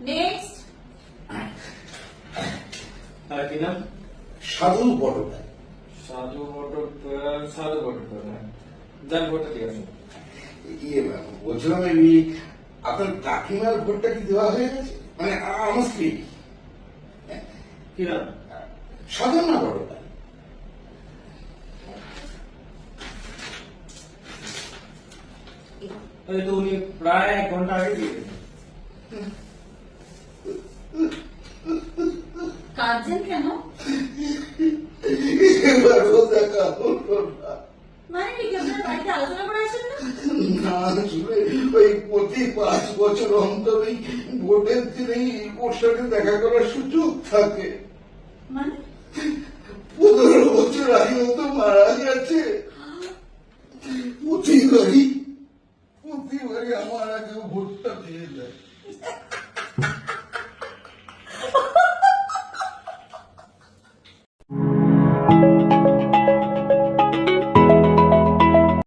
Next আর কি নাম? সাধু বড়টাই সাধু বটর সাধু বটর হ্যাঁ যান ভোটটা ঠিক আছে ইয়ে ম্যাম বলছিলাম আমি আপনার কাকিমার ভোটটা কি দেওয়া হয়ে গেছে? মানে আ- আমার স্ত্রী কি নাম? সাধু না বড়টাই তো উনি প্রায় এক ঘণ্টা আগে দিয়ে কাঁদছেন কেন? মানে কি কি আপনার বাড়িতে আলোচনা করে আসেন না? না আসলে ওই প্রতি পাঁচ বছর অন্তরই ভোটের দিনেই ওর সাথে দেখা করার সুযোগ থাকে। মানে? পনেরো বছর আগে তো মারা গেছে। প্রতিবারই প্রতিবারই আমার আগে ভোটটা দিয়ে দেয়